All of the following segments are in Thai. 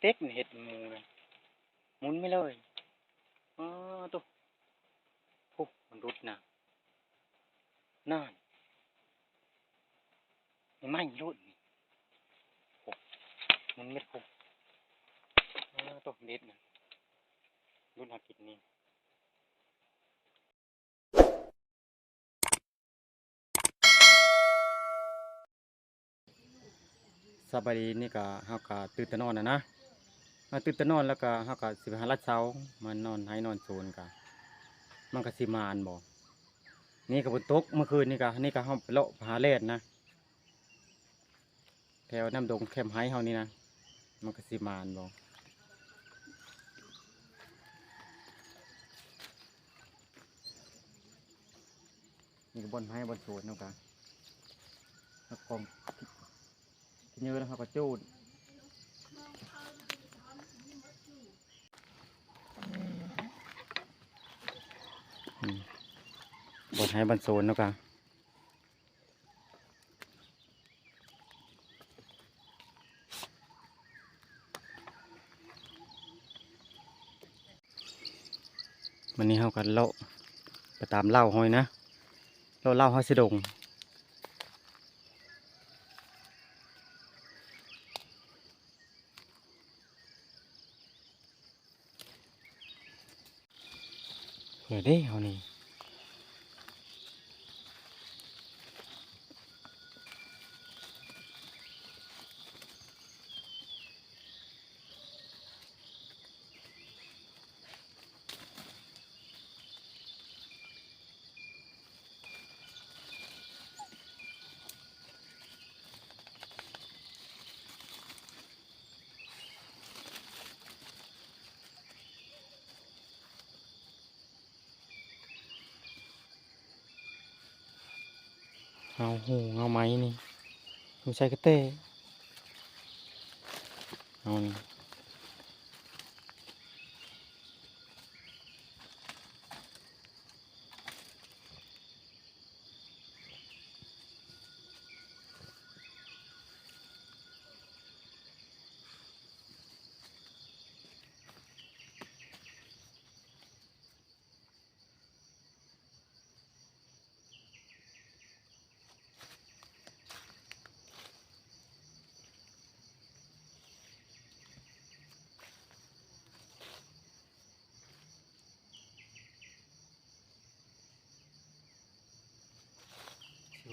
เต็กเห็ดมูนะหมุนไม่เลยอ๋อตัวโอ้มันรุดนะนั่นนี่ไม่รุดนี่โอ้มันเม็ดโอ้อ๋อตัวเด็ดนะรุดหากินนี่สบายดีนี่ก็เฮาก็ตื่นแต่นอนนะนะ มาตื่นแต่นอนแล้วก็เฮาก็สิไปหาลัดเช้ามานอนให้นอนโซนก็มันก็สิมานบ่นี่ก็ฝนตกเมื่อคืนนี่ก็นี่ก็เฮาไปเลาะหาแล่นนะแถวน้ำดงแคมไฮเฮานี่นะมันก็สิมานบ่นี่ก็บนไห้บนสวนนาะกันแล้วกองที่นี่นะครับก็จูด บนให้บันโซนแล้วกันวันนี้เขากันเลาะไปตามเล่าหอยนะเลาเล่าหอยสะดง เดี๋ยวเด้เฮานี่ เอาหูเอาไม้นี่ไม่ใช้กระเต้เอานี่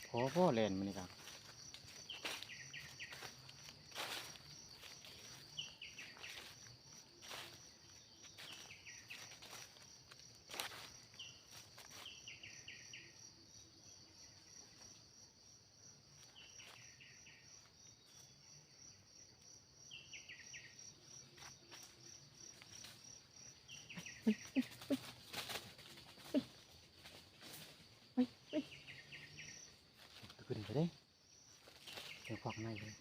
สิพอพ่อแลนมันนี่ครับขึ้นไปได้เดี๋ยวขวักในเลย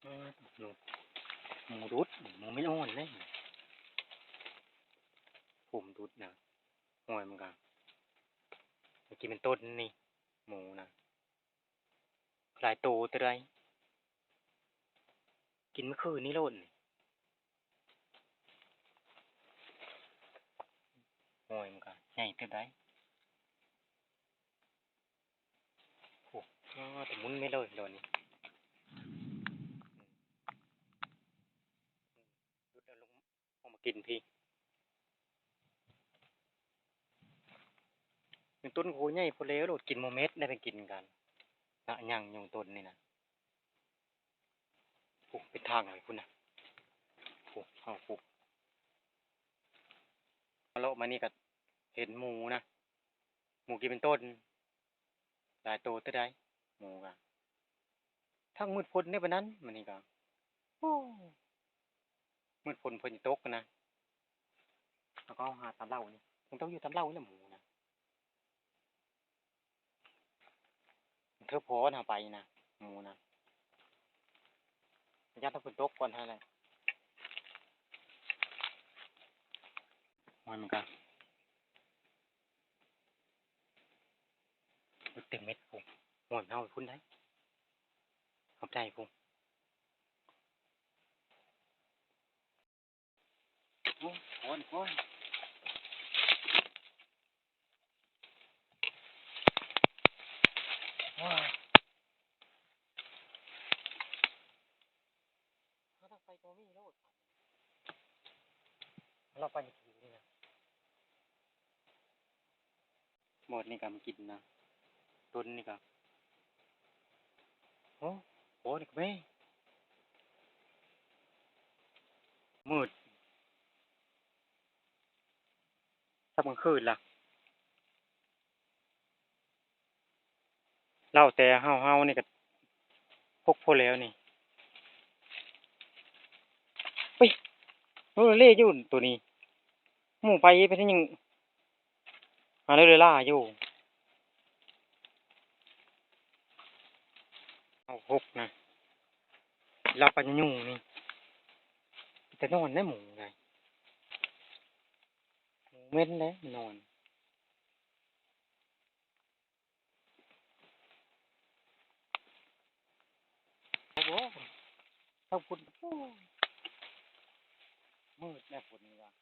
เออหนูหมูรุดหมูไม่อ่อนเลย รุดนะห่วยมันกันเมื่อกี้เป็นต้นนี่ หมูนะหลายตัวตัวใดกินเมื่อคืนนี่ลดนี่โอ้ยมันก็ใหญ่ตัวใดโอ้แต่มุนไม่เลยโดนนี่รุดเอาลงเอามากินพี่เป็น ต้นโหใหญ่พอแล้วโลดกินโมเม็ดได้ไปกินกันนะย่างยงต้นนี่นะโอ้เป็นทางเลยคุณนะโอ้เอาโอ้มาเลาะมานี่ก็เห็นหมูนะหมูกินเป็นต้นหลายโตตัวใดหมูกะทั้งมืดพ้นในปานนั้นมันนี่ก็โอ้มืดพ้นพิ่นตกนะแล้วก็หาตามเหล่านี่มันต้องอยู่ตามเหล่านี่แหละหมูนะเธอพอนะไปนะหมูนะยัดถ้าฝนตกก่อนให้เลยมันมันก็เต็มเม็ดพุ่งหัวมันเอาไปพุ่นได้เอาใจพุ่งโอ้โอนโอนว้าวเขาต้องไปโกมี่โลดเราไปอีกทีนี่นะหม ดนี่ก็มากินนะต้นนี่ก็โอ้โหนี่ก็ไม่มืดถ้ากลางคืนล่ะเล่าแต่เฮาเฮานี่ก็พกพอแล้วนี่เฮ้ยเออเล่อยู่ตัวนี้หมู่ไปไปที่ยัง หาเรื่อยๆล่าอยู่เอาหกนะเราปยุ่งนี่แต่นอนได้หมูไงหมูเม็ดเลยนอนโอ้โหถ้าฝุ่นโอ้มืดแน่ฝุ่นนี่ว่ะ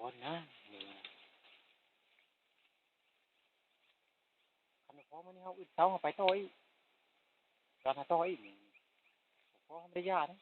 โอนนะนี่นะคันพอมันนี่ เขาอึดเท้าเขาไปต่อยร้านหาต่อยนี่พอเขาไม่ได้ยานะ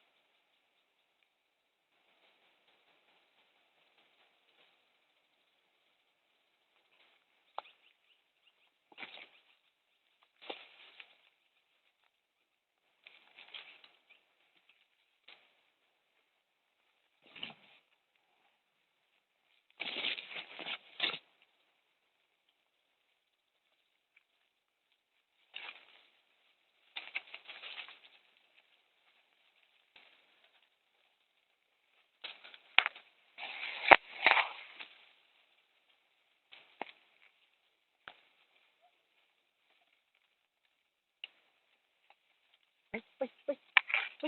ไปไปไปไป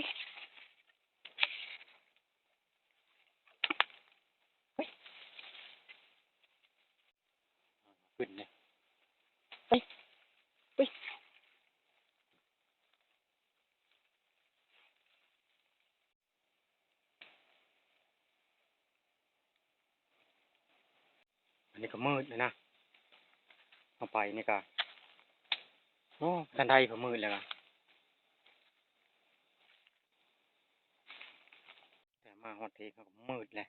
ไปขึ้นเลยไปไปอั นนี้ก็มืดเลยนะเอาไปนี่ก็โอ้ทันใดก็มืดแล้วก็แต่มาฮอดเทเขาก็มืดแหละ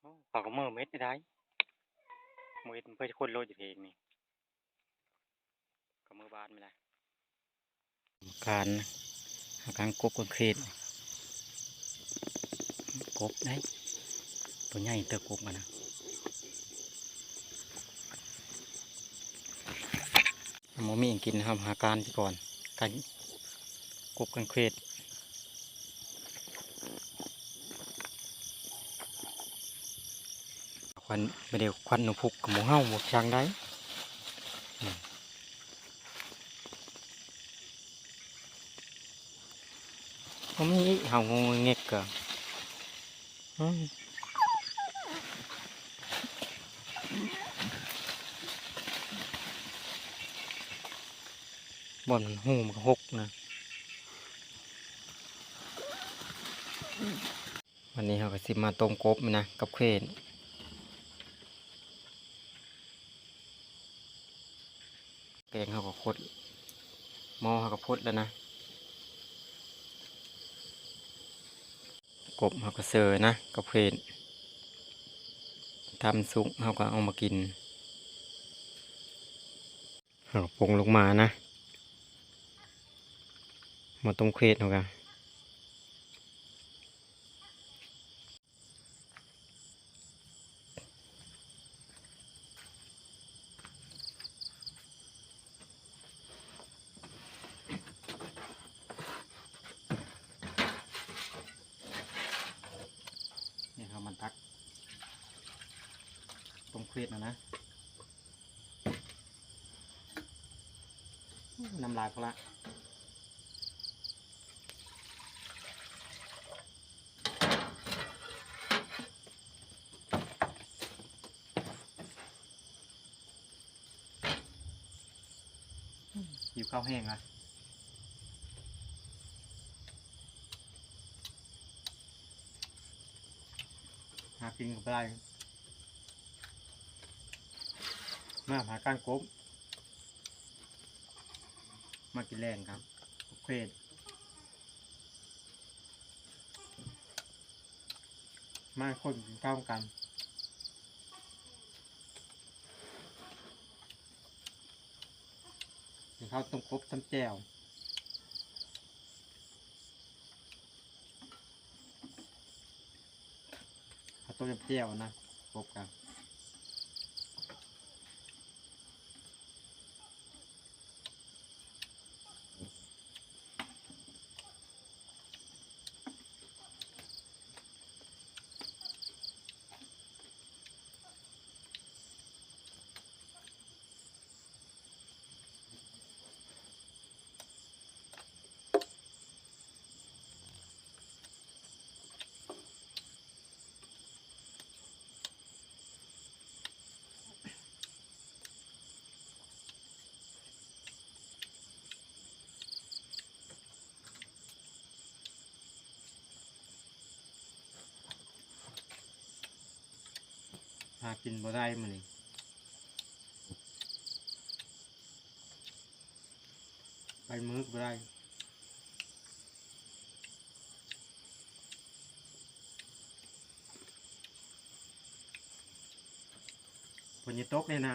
โอ้เขาก็มืดเม็ดได้ได้มืดเพื่อจะคนโลดอยู่เองนี่ก็มือบานไม่ได้การการกบกนเครดกบได้ตัวใหญ่เติบกบมันนะ หมมีอย่างกินนะครับ หาการที่ก่อนการกบกันเครดควันไม่ได้ควันหนูพุกกับหมูเห่าหมูช้างได้อืมผมนี่เห่างงเง็กกะ บ่อนหูมันก็หกนะวันนี้เราก็สิมาต้มกบนะกับเขวนแกงเขาก็คดหม้อเขาก็พดแล้วนะ กบเขาก็เซอร์นะกับเพนทำสุกเขาก็เอามากินเขาก็ปรุงลงมานะ มาต้มเครดเอกันนี่ครับมันทักต้มเครดนะนะน้ำลายพอละ ข้าวแห้งอะหากินกับได้มาหากานกบมากินแรงครับเควดมาคนกินข้าวกันกิน ข้าวต้มกบซ้ำแจ่วข้าวต้มยำแจ่วนะกบกันากินบ่ได้มื้อนี้ไปมื้อบ่ได้ฝนจะตกเลยนะ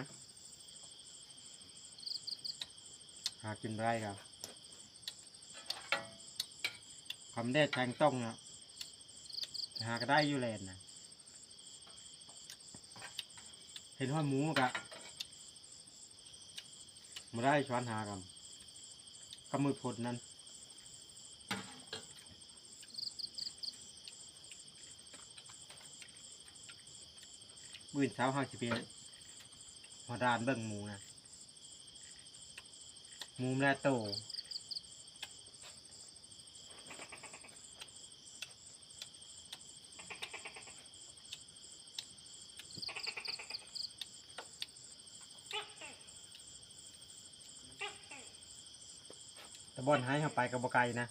หากินได้ครับคำแดดแทงต้องนะหาก็ได้อยู่แลนนะ เห็นว่าหมูกะมาได้ช้อนหากันกำมือพดนั้นมื่นเช้าห้าสิบเอ็ดหัวดานเบิ่งหมูนะหมูแม่โต แต่บอนหายเข้าไปกับบไก่นะ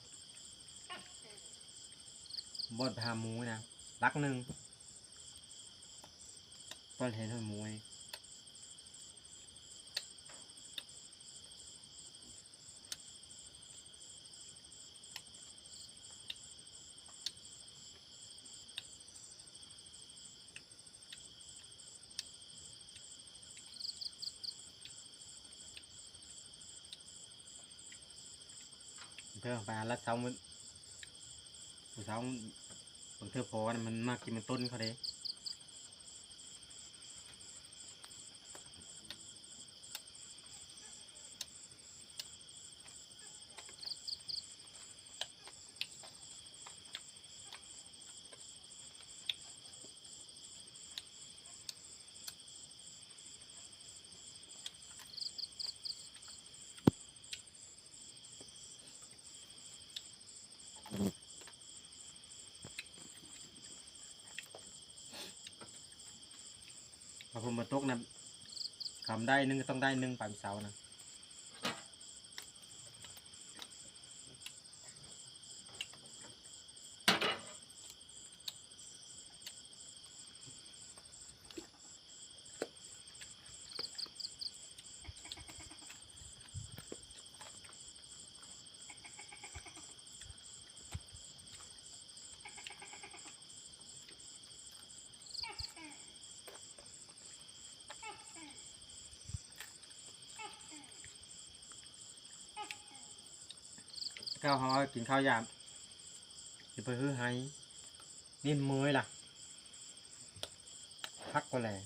บอนพาหมูนะรักหนึ่งตอนเห็นหัวหมูนี่ เธอไปลาลัดเสามันเสาบางเธอพอนะมันมากกินมันต้นเขาเลย พอผมมาตกนะคำได้หนึงก็ต้องได้หนึ่งปานเสานะ ข้าวเขากินข้าวยามจะไปฮือไห้นี่มื้อล่ะพักก็แลง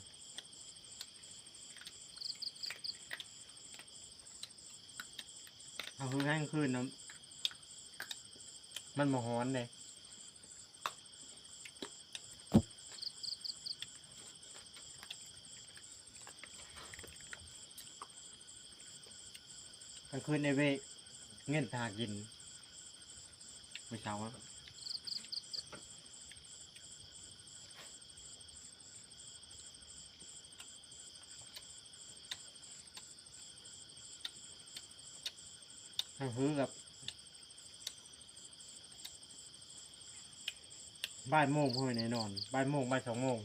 เอาฮือไห้ขึ้นน้ำมันมาฮ้อนเลยกลางคืนในเวเงินทากิน ไม่เช้าวะให้ฮือกับบ่ายโมงพ่อนแน่นอนบ่ายโมงบ่ายสองโมง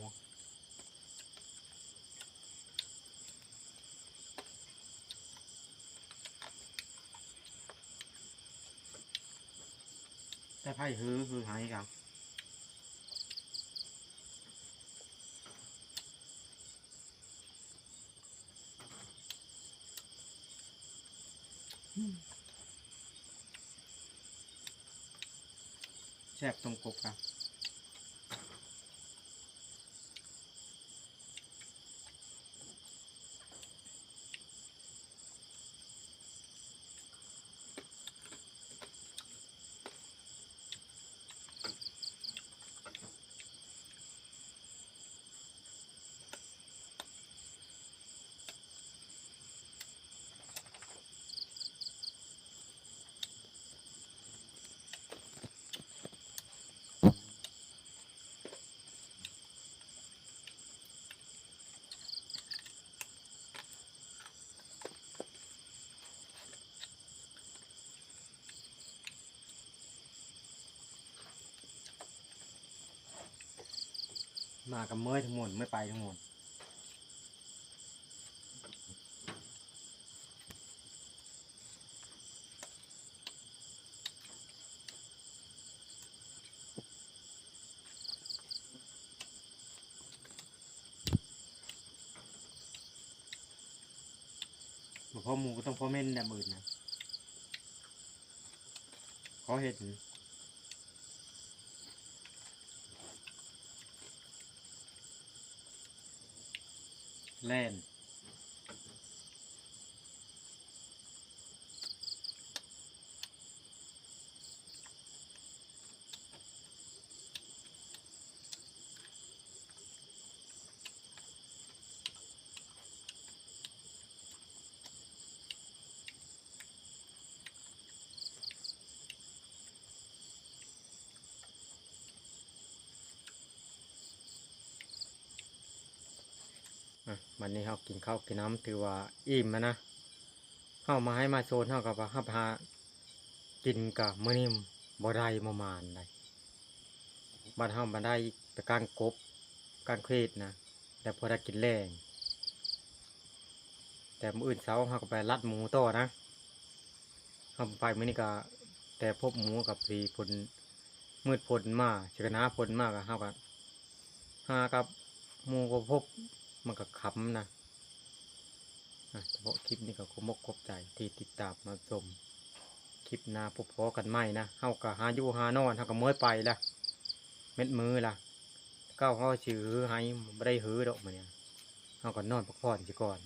แต่ไพ่ฮือคือหายกันแซ่บตรงกบกัน มากับเมยทั้งหมดไม่ไปทั้งหมดบ่พ่อหมูก็ต้องพ่อเม่นแบบอื่นนะขาเห็น แล่น วันนี้เขากินข้าวกินน้ำถือว่าอิ่มแล้วนะเข้ามาให้มาโซนเข้ากับว่าห้าพากินกับมือนี้บ่ได้ประมาณใดบัดเฮาบ่ได้แต่การกบการเครดนะแต่พอได้กินแรงแต่มืออื่นเช้าเฮาก็ไปรัดหมูต่อนะเฮาไปมื้อนี้ก็แต่พบหมูกับสีพลมืดพลมาเชกนาพลมากอะเฮาก็หากับหมูก็พบ มันก็ขำนะอะเฉพาะคลิปนี้ก็ขมกขอบใจที่ติดตามมาชมคลิปหน้าพบพอกันใหม่นะเฮากะหาอยู่หานอนเฮาก็เมื่อยไปละเม็ดมือละก้าวเฮาชื่อให้บ่ได้หือดอกมาเนี่ยเฮาก็นอนพักผ่อนสิก่อน